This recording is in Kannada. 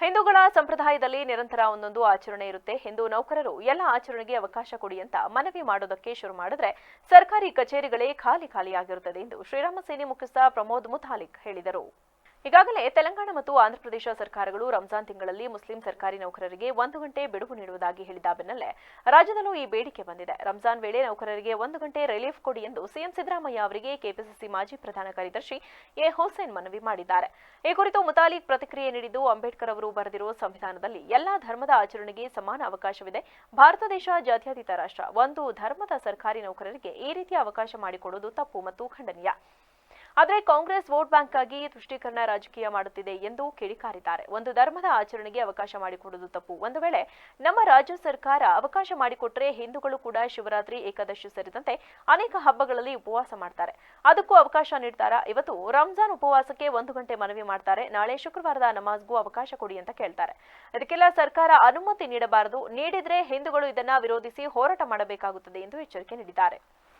ಹಿಂದೂಗಳ ಸಂಪ್ರದಾಯದಲ್ಲಿ ನಿರಂತರ ಒಂದೊಂದು ಆಚರಣೆ ಇರುತ್ತೆ. ಹಿಂದೂ ನೌಕರರು ಎಲ್ಲ ಆಚರಣೆಗೆ ಅವಕಾಶ ಕೊಡಿ ಅಂತ ಮನವಿ ಮಾಡೋದಕ್ಕೆ ಶುರು ಮಾಡಿದ್ರೆ ಸರ್ಕಾರಿ ಕಚೇರಿಗಳೇ ಖಾಲಿ ಖಾಲಿಯಾಗಿರುತ್ತದೆ ಎಂದು ಶ್ರೀರಾಮ ಸೇನೆ ಮುಖ್ಯಸ್ಥ ಪ್ರಮೋದ್ ಮುತಾಲಿಕ್ ಹೇಳಿದರು. ಈಗಾಗಲೇ ತೆಲಂಗಾಣ ಮತ್ತು ಆಂಧ್ರಪ್ರದೇಶ ಸರ್ಕಾರಗಳು ರಂಜಾನ್ ತಿಂಗಳಲ್ಲಿ ಮುಸ್ಲಿಂ ಸರ್ಕಾರಿ ನೌಕರರಿಗೆ ಒಂದು ಗಂಟೆ ಬಿಡುವು ನೀಡುವುದಾಗಿ ಹೇಳಿದ ಬೆನ್ನಲ್ಲೇ ರಾಜ್ಯದಲ್ಲೂ ಈ ಬೇಡಿಕೆ ಬಂದಿದೆ. ರಂಜಾನ್ ವೇಳೆ ನೌಕರರಿಗೆ ಒಂದು ಗಂಟೆ ರಿಲೀಫ್ ಕೊಡಿ ಎಂದು ಸಿಎಂ ಸಿದ್ದರಾಮಯ್ಯ ಅವರಿಗೆ ಕೆಪಿಸಿಸಿ ಮಾಜಿ ಪ್ರಧಾನ ಕಾರ್ಯದರ್ಶಿ ಎ ಹುಸೇನ್ ಮನವಿ ಮಾಡಿದ್ದಾರೆ. ಈ ಕುರಿತು ಮುತಾಲಿಕ್ ಪ್ರತಿಕ್ರಿಯೆ ನೀಡಿದ್ದು ಅಂಬೇಡ್ಕರ್ ಅವರು ಬರೆದಿರುವ ಸಂವಿಧಾನದಲ್ಲಿ ಎಲ್ಲಾ ಧರ್ಮದ ಆಚರಣೆಗೆ ಸಮಾನ ಅವಕಾಶವಿದೆ. ಭಾರತ ದೇಶ ಜಾತ್ಯತೀತ ರಾಷ್ಟ್ರ. ಒಂದು ಧರ್ಮದ ಸರ್ಕಾರಿ ನೌಕರರಿಗೆ ಈ ರೀತಿಯ ಅವಕಾಶ ಮಾಡಿಕೊಡುವುದು ತಪ್ಪು ಮತ್ತು ಖಂಡನೀಯ. ಆದರೆ ಕಾಂಗ್ರೆಸ್ ವೋಟ್ ಬ್ಯಾಂಕ್ ಆಗಿ ತುಷ್ಟೀಕರಣ ರಾಜಕೀಯ ಮಾಡುತ್ತಿದೆ ಎಂದು ಕಿಡಿಕಾರಿದ್ದಾರೆ ಒಂದು ಧರ್ಮದ ಆಚರಣೆಗೆ ಅವಕಾಶ ಮಾಡಿಕೊಡುವುದು ತಪ್ಪು. ಒಂದು ವೇಳೆ ನಮ್ಮ ರಾಜ್ಯ ಸರ್ಕಾರ ಅವಕಾಶ ಮಾಡಿಕೊಟ್ರೆ ಹಿಂದೂಗಳು ಕೂಡ ಶಿವರಾತ್ರಿ, ಏಕಾದಶಿ ಸೇರಿದಂತೆ ಅನೇಕ ಹಬ್ಬಗಳಲ್ಲಿ ಉಪವಾಸ ಮಾಡ್ತಾರೆ. ಅದಕ್ಕೂ ಅವಕಾಶ ನೀಡ್ತಾರಾ. ಇವತ್ತು ರಂಜಾನ್ ಉಪವಾಸಕ್ಕೆ ಒಂದು ಗಂಟೆ ಮನವಿ ಮಾಡ್ತಾರೆ. ನಾಳೆ ಶುಕ್ರವಾರದ ನಮಾಜ್ಗೂ ಅವಕಾಶ ಕೊಡಿ ಅಂತ ಕೇಳ್ತಾರೆ. ಅದಕ್ಕೆಲ್ಲ ಸರ್ಕಾರ ಅನುಮತಿ ನೀಡಬಾರದು. ನೀಡಿದ್ರೆ ಹಿಂದೂಗಳು ಇದನ್ನ ವಿರೋಧಿಸಿ ಹೋರಾಟ ಮಾಡಬೇಕಾಗುತ್ತದೆ ಎಂದು ಎಚ್ಚರಿಕೆ ನೀಡಿದ್ದಾರೆ.